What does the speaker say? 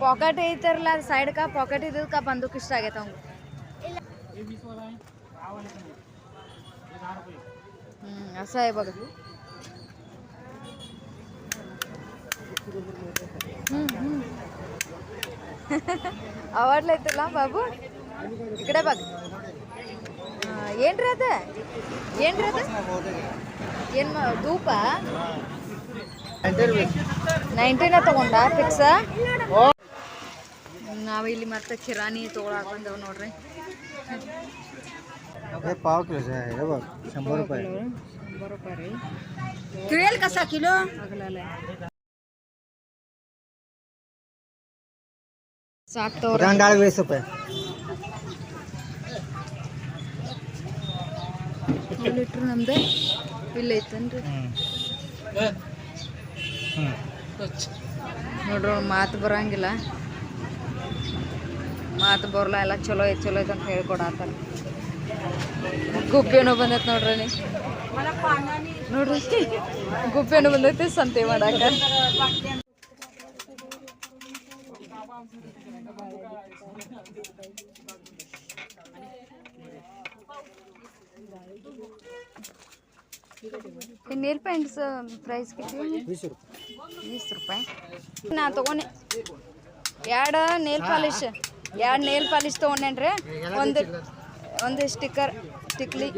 Packet ಐತಿರಲ್ಲ ಅದು side cup pocket ಇದ್ದಿದ್ದು ಕಪ್ ಬಂದಕ್ಕೆ ಇಷ್ಟ ಆಗೈತೆ ಅವ್ನು ಹ್ಞೂ ಅಸಹ ಇವಾಗ ಹ್ಞೂ ಬಾಬು? ಈ ಕಡೆ ಬಗ್. ಏನ್ರಿ ಅದ? ಏನ್ರಿ ಅದ? ಏನು ಧೂಪ? ನೈನ್ಟೀನ ತಗೊಂಡ ಫಿಕ್ಸ ನಾವಿಲ್ಲಿ ಮತ್ತೆ ಕಿರಾಣಿ ತೊಗೊಳಕ್ ಬಂದವು ನೋಡ್ರಿ. ಪಾವ್ ಕಿಲೋ ಸರ್ ಶಂಬರ್ ರೂಪಾಯಿ ಶಂಬರ್ ರೂಪಾಯಿ. ರೀ ತಿಳಿಯಲ್ ಕಸ ಕಿಲೋ. ಆಗಲಲ್ಲ ಸಾಕು ತೋರಿ ರಂಗಾಳ ಬೇಸ್ ರೂಪಾಯಿ ಲೀಟ್ರ್ ನಮ್ದು ಇಲ್ಲ ಐತನ್ರಿ. ನೋಡ್ರಿ ಮಾತು ಬರಂಗಿಲ್ಲ. ಮಾತು ಬರಲ್ಲ ಎಲ್ಲ ಚಲೋ ಐತೆ ಚಲೋ ಐತೆ ಅಂತ ಹೇಳ್ಕೊಡತ್ತಾರ ಗುಬ್ಬೇನೋ ಬಂದೈತೆ ನೋಡ್ರಿ ನೀ. ನೋಡ್ರಿ ಗುಬ್ಬೇನೋ ಬಂದೈತೆ ಸಂತೆ ಮಾಡಾಕ. ನೀರ್ ಪ್ಯಾಂಟ್ಸ್ ಪ್ರೈಸ್ ವೀಸ್ ರೂಪಾಯಿ. ನಾ ತಗೊಂಡೆ. ಎರಡು ನೀರ್ ಪಾಲಿಶ್ ಎರಡು ನೇಲ್ ಪಾಲಿಶ್ ತೊಗೊಂಡೇನ್ರಿ? ಒಂದು ಒಂದು ಸ್ಟಿಕ್ಕರ್ ಟಿಕ್ಲಿ